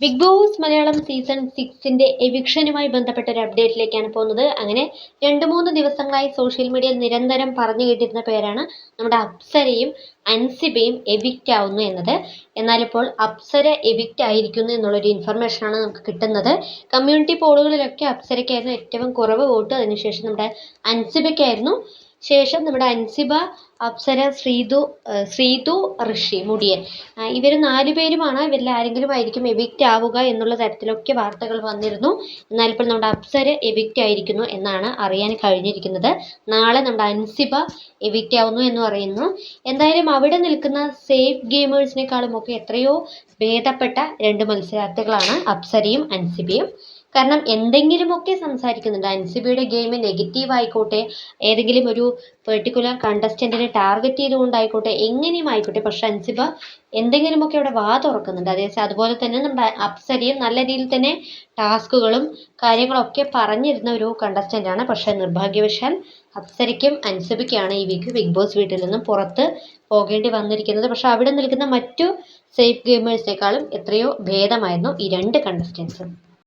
Big boss Malayalam season സിക്സിന്റെ എവിക്ഷനുമായി ബന്ധപ്പെട്ട ഒരു അപ്ഡേറ്റിലേക്കാണ് പോകുന്നത്. അങ്ങനെ രണ്ട് മൂന്ന് ദിവസങ്ങളായി സോഷ്യൽ മീഡിയയിൽ നിരന്തരം പറഞ്ഞു കേട്ടിരുന്ന പേരാണ് നമ്മുടെ അപ്സരയും അൻസിബയും എവിക്റ്റ് ആവുന്നു എന്നത്. എന്നാലിപ്പോൾ അപ്സര എവിക്റ്റ് ആയിരിക്കുന്നു എന്നുള്ളൊരു ഇൻഫർമേഷനാണ് നമുക്ക് കിട്ടുന്നത്. കമ്മ്യൂണിറ്റി പോളുകളിലൊക്കെ അപ്സരയ്ക്കായിരുന്നു ഏറ്റവും കുറവ് വോട്ട്. അതിനുശേഷം നമ്മുടെ അൻസിബയ്ക്കായിരുന്നു. ശേഷം നമ്മുടെ അൻസിബ അപ്സര ശ്രീതു ശ്രീതു ഋഷി മുടിയൻ. ഇവർ നാല് പേരുമാണ്. ഇവരിൽ ആരെങ്കിലും ആയിരിക്കും എവിക്റ്റ് ആവുക എന്നുള്ള തരത്തിലൊക്കെ വാർത്തകൾ വന്നിരുന്നു. എന്നാൽ ഇപ്പോൾ നമ്മുടെ അപ്സര എവിക്റ്റ് ആയിരിക്കുന്നു എന്നാണ് അറിയാൻ കഴിഞ്ഞിരിക്കുന്നത്. നാളെ നമ്മുടെ അൻസിബ എവിക്റ്റ് ആവുന്നു എന്ന് പറയുന്നു. എന്തായാലും അവിടെ നിൽക്കുന്ന സേഫ് ഗെയിമേഴ്സിനേക്കാളും ഒക്കെ എത്രയോ ഭേദപ്പെട്ട രണ്ട് മത്സരാർത്ഥികളാണ് അപ്സരയും അൻസിബയും. കാരണം എന്തെങ്കിലുമൊക്കെ സംസാരിക്കുന്നുണ്ട്. അൻസിബിയുടെ ഗെയിം നെഗറ്റീവ് ആയിക്കോട്ടെ ഏതെങ്കിലും ഒരു പെർട്ടിക്കുലർ കണ്ടസ്റ്റന്റിനെ ടാർഗറ്റ് ചെയ്തുകൊണ്ടായിക്കോട്ടെ എങ്ങനെയും ആയിക്കോട്ടെ. പക്ഷെ അൻസിബ എന്തെങ്കിലുമൊക്കെ അവിടെ വാ തുറക്കുന്നുണ്ട്. അതേ അതുപോലെ തന്നെ നമ്മുടെ അപ്സരയും നല്ല രീതിയിൽ തന്നെ ടാസ്കുകളും കാര്യങ്ങളൊക്കെ പറഞ്ഞിരുന്ന ഒരു കണ്ടസ്റ്റന്റാണ് പക്ഷെ നിർഭാഗ്യവശാൽ അപ്സരയ്ക്കും അൻസിബയ്ക്കാണ് ഈ വീക്ക് ബിഗ് ബോസ് വീട്ടിൽ നിന്നും പുറത്ത് പോകേണ്ടി വന്നിരിക്കുന്നത്. പക്ഷെ അവിടെ നിൽക്കുന്ന മറ്റു സേഫ് ഗെയിമേഴ്സിനേക്കാളും എത്രയോ ഭേദമായിരുന്നു ഈ രണ്ട് കണ്ടസ്റ്റൻസും